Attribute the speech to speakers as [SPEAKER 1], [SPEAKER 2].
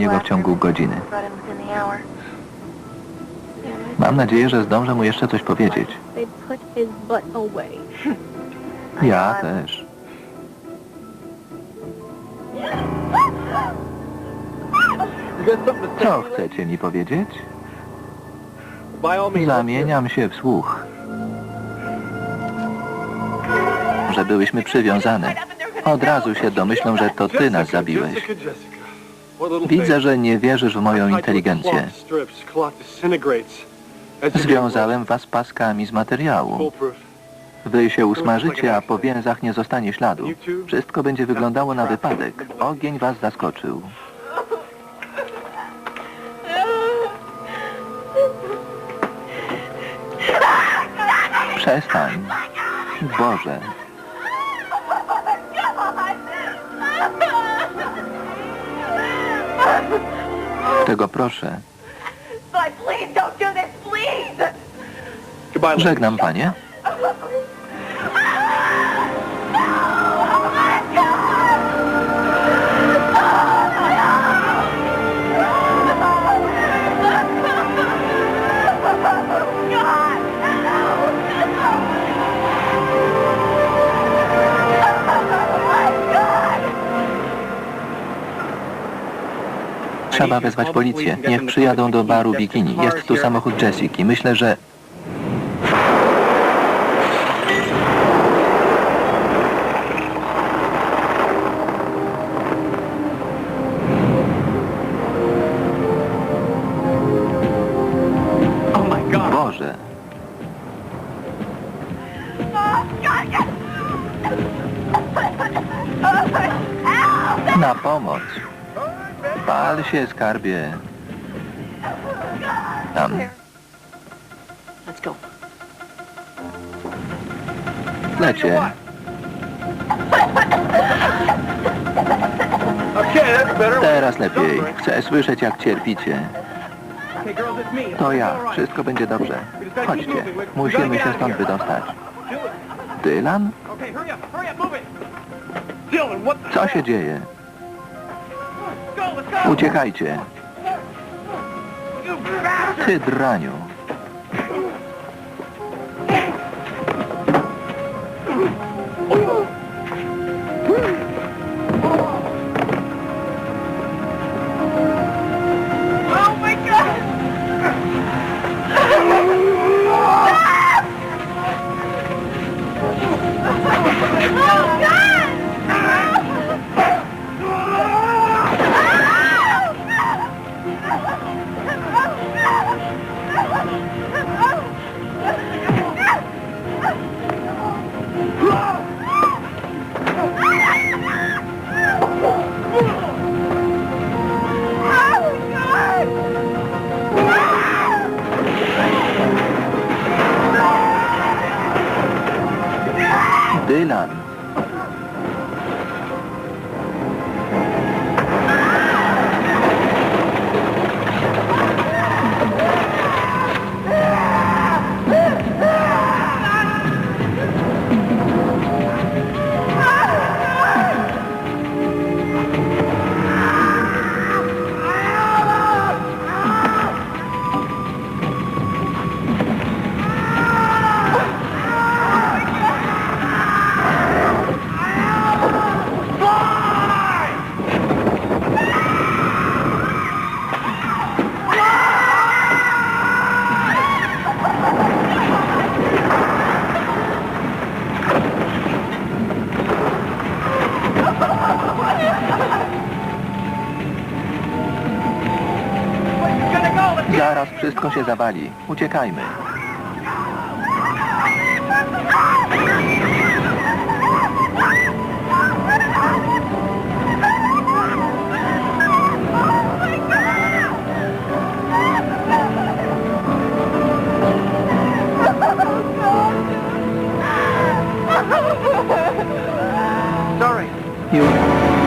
[SPEAKER 1] niego w ciągu godziny. Mam nadzieję, że zdążę mu jeszcze coś powiedzieć. Ja też. Co chcecie mi powiedzieć? Zamieniam się w słuch. Że byłyśmy przywiązane. Od razu się domyślą, że to ty nas zabiłeś. Widzę, że nie wierzysz w moją inteligencję. Związałem was paskami z materiału. Wy się usmażycie, a po więzach nie zostanie śladu. Wszystko będzie wyglądało na wypadek. Ogień was zaskoczył. Przestań. Boże. Tego proszę. Żegnam panie. Trzeba wezwać policję. Niech przyjadą do baru Bikini. Jest tu samochód Jessiki. Myślę, że... Boże. Na pomoc. Pal się, skarbie. Tam.
[SPEAKER 2] Let's go.
[SPEAKER 1] Lecie. Teraz lepiej. Chcę słyszeć, jak cierpicie. To ja. Wszystko będzie dobrze. Chodźcie. Musimy się stąd wydostać. Dylan? Co się dzieje? Uciekajcie. Ty draniu. Dylan. Zaraz wszystko się zawali. Uciekajmy. Już